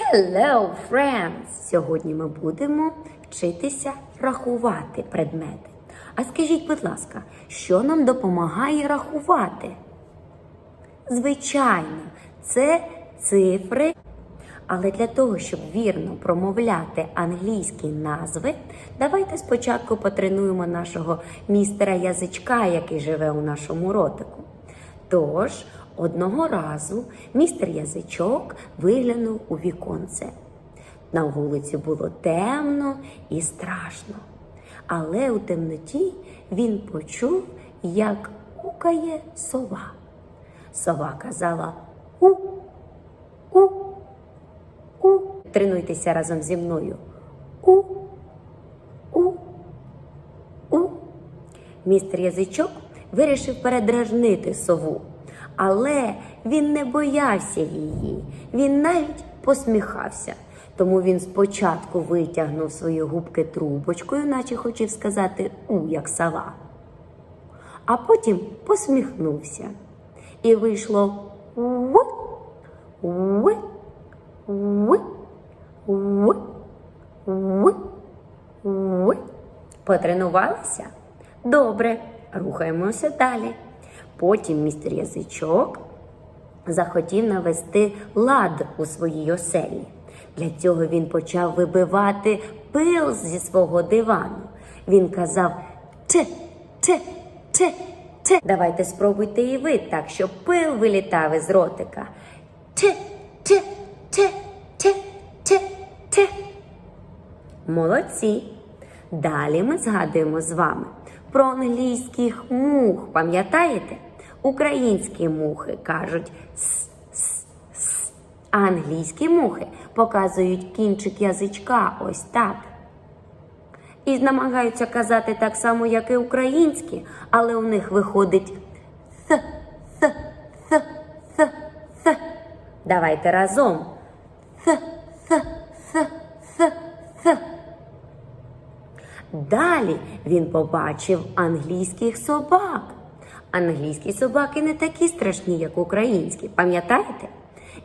Hello, friends! Сьогодні ми будемо вчитися рахувати предмети. А скажіть, будь ласка, що нам допомагає рахувати? Звичайно, це цифри. Але для того, щоб вірно промовляти англійські назви, давайте спочатку потренуємо нашого містера язичка, який живе у нашому ротику. Тож, одного разу містер язичок виглянув у віконце. На вулиці було темно і страшно. Але у темноті він почув, як гукає сова. Сова казала у, у, у. Тренуйтеся разом зі мною. У, у, у. Містер язичок вирішив передражнити сову, але він не боявся її, він навіть посміхався. Тому він спочатку витягнув свої губки трубочкою, наче хотів сказати у, як сова, а потім посміхнувся. І вийшло в, в, в, в, в, в. Потренувалися? Добре, рухаємося далі. Потім містер язичок захотів навести лад у своїй оселі. Для цього він почав вибивати пил зі свого дивану. Він казав те, те, те, те. Давайте спробуйте і ви так, щоб пил вилітав із ротика. Те, те, те, те, те, те. Молодці. Далі ми згадуємо з вами про англійських мух. Пам'ятаєте? Українські мухи кажуть с, с, с. А англійські мухи показують кінчик язичка ось так. І намагаються казати так само, як і українські, але у них виходить th, th, th, th, th. Давайте разом. Th, th, th, th, th. Далі він побачив англійських собак. Англійські собаки не такі страшні, як українські, пам'ятаєте?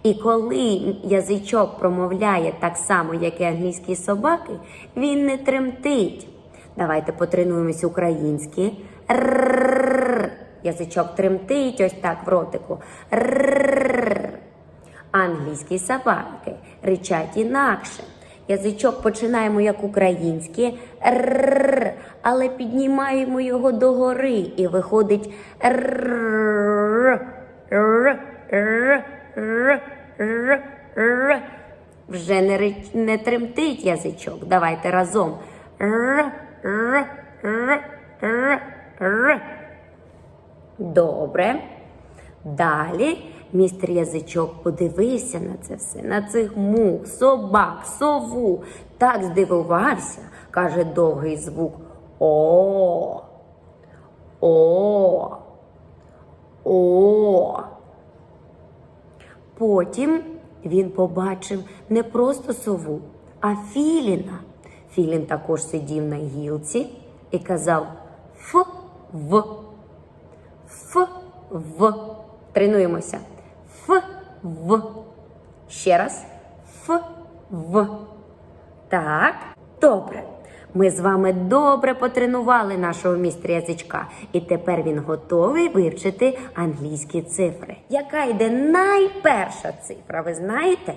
І коли язичок промовляє так само, як і англійські собаки, він не тремтить. Давайте потренуємось українські. Рррррр. Язичок тремтить ось так в ротику. Рррррр. Англійські собаки ричать інакше. Язичок починаємо як українське, «ррррр», але піднімаємо його догори і виходить «ррррр». Вже не, не тремтить язичок. Давайте разом. Добре. Далі містер язичок подивився на це все, на цих мух, собак, сову. Так здивувався, каже довгий звук. О. О. О. Потім він побачив не просто сову, а філіна. Філін також сидів на гілці і казав Ф в. Ф в. Тренуємося. Ф в. Ще раз. Ф в. Так. Добре. Ми з вами добре потренували нашого містера язичка, і тепер він готовий вивчити англійські цифри. Яка йде найперша цифра, ви знаєте?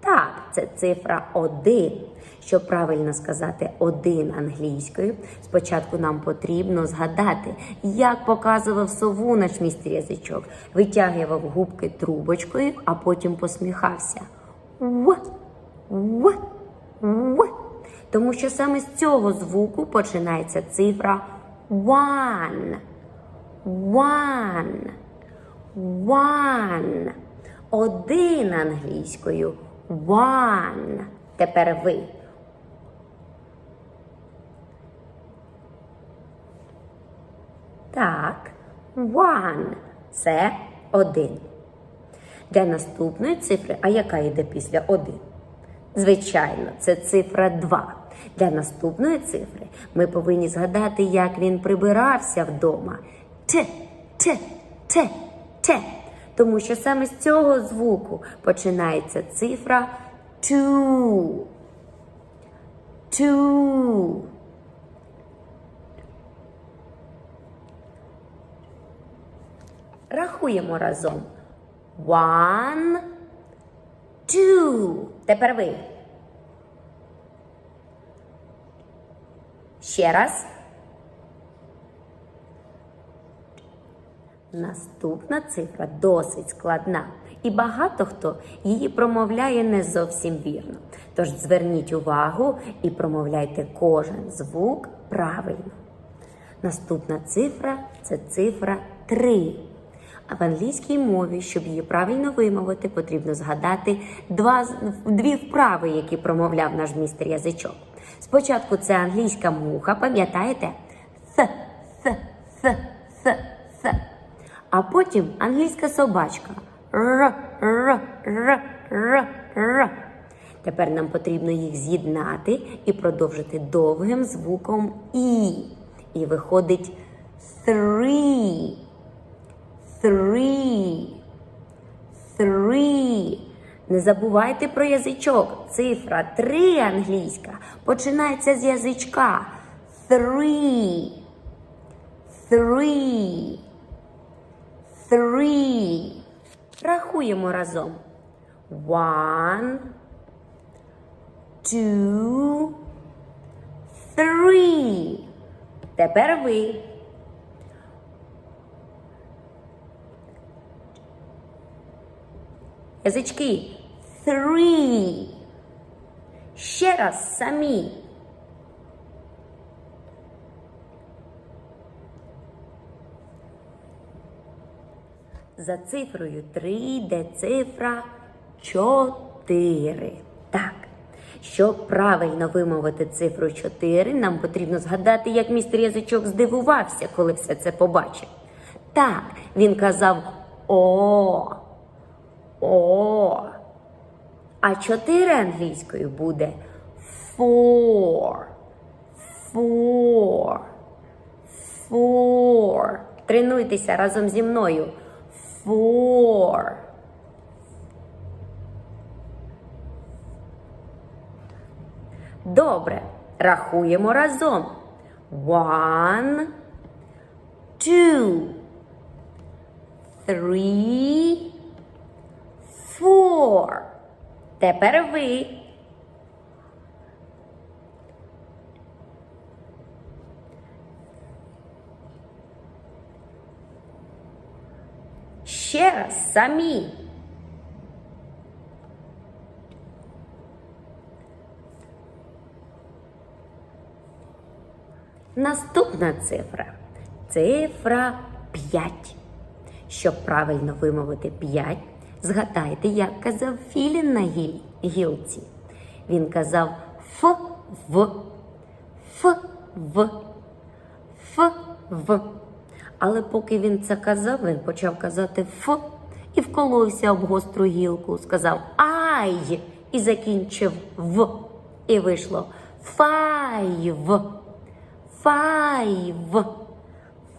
Так, це цифра 1. Щоб правильно сказати один англійською, спочатку нам потрібно згадати, як показував сову наш містер язичок, витягував губки трубочкою, а потім посміхався. В, в, в. Тому що саме з цього звуку починається цифра one. One. One. Один англійською. One. Тепер ви. Так. One. Це один. Для наступної цифри, а яка йде після один? Звичайно, це цифра 2. Для наступної цифри ми повинні згадати, як він прибирався вдома. Т, т, т, т. Тому що саме з цього звуку починається цифра two, two. Рахуємо разом. One, two. Тепер ви. Ще раз. Наступна цифра досить складна, і багато хто її промовляє не зовсім вірно. Тож зверніть увагу і промовляйте кожен звук правильно. Наступна цифра це цифра 3. А в англійській мові, щоб її правильно вимовити, потрібно згадати два, дві вправи, які промовляв наш містер язичок. Спочатку це англійська муха, пам'ятаєте? Th, th, th, th, th. А потім англійська собачка. Р, р, р, р, р. Тепер нам потрібно їх з'єднати і продовжити довгим звуком І. І виходить three. Three. Three. Не забувайте про язичок. Цифра 3 англійська починається з язичка. Three. Three. Three. Рахуємо разом. One. Two. Three. Тепер ви. Язички. Three. Ще раз самі. За цифрою 3 йде цифра 4. Так. Щоб правильно вимовити цифру 4, нам потрібно згадати, як містер язичок здивувався, коли все це побачив. Так, він казав О. О. А 4 англійською буде four. Four. Four. Тренуйтеся разом зі мною. Four. Добре. Рахуємо разом. One, two, three, four. Тепер ви. Ще раз самі. Наступна цифра. Цифра 5. Щоб правильно вимовити 5, згадайте, як казав Філін на гілці. Він казав Ф в, Ф в, Ф в. Але поки він це казав, він почав казати Ф і вколовся об гостру гілку, сказав Ай! і закінчив В. І вийшло Файв. Файв.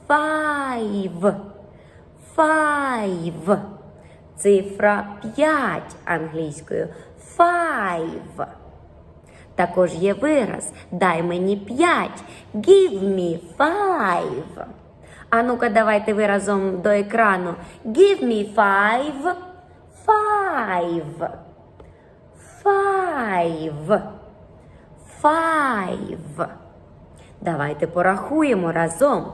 Файв. Файв. Цифра 5 англійською. Five. Також є вираз Дай мені 5. Give me five. А ну-ка, давайте ви разом до екрану. Give me five. Five. Five. Five. Давайте порахуємо разом.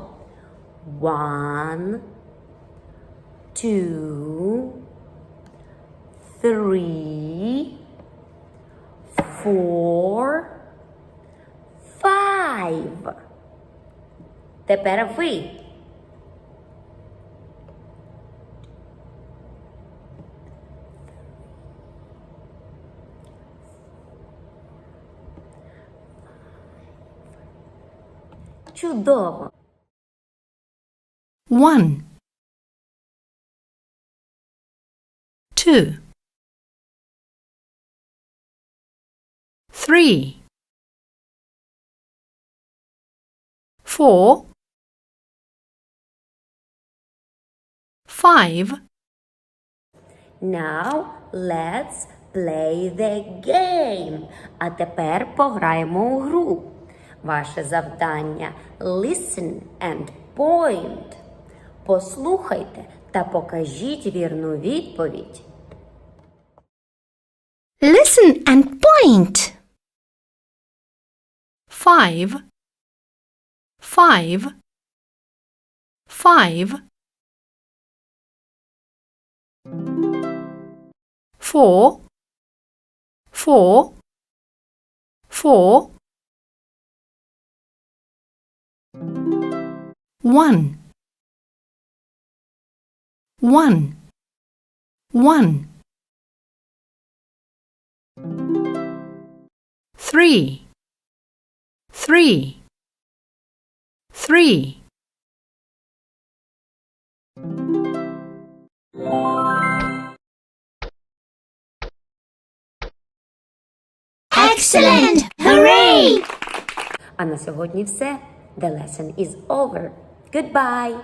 One, two, three, four, five. Тепер ви. Чудово. One, two, Three, four, five, Now let's play the game. А тепер пограємо у гру. Ваше завдання listen and point. Послухайте та покажіть вірну відповідь. Listen and point. Five, five, five, four, four, four, one, one, one, three, three, three, Excellent! Hooray! А на сьогодні все. The lesson is over. Goodbye!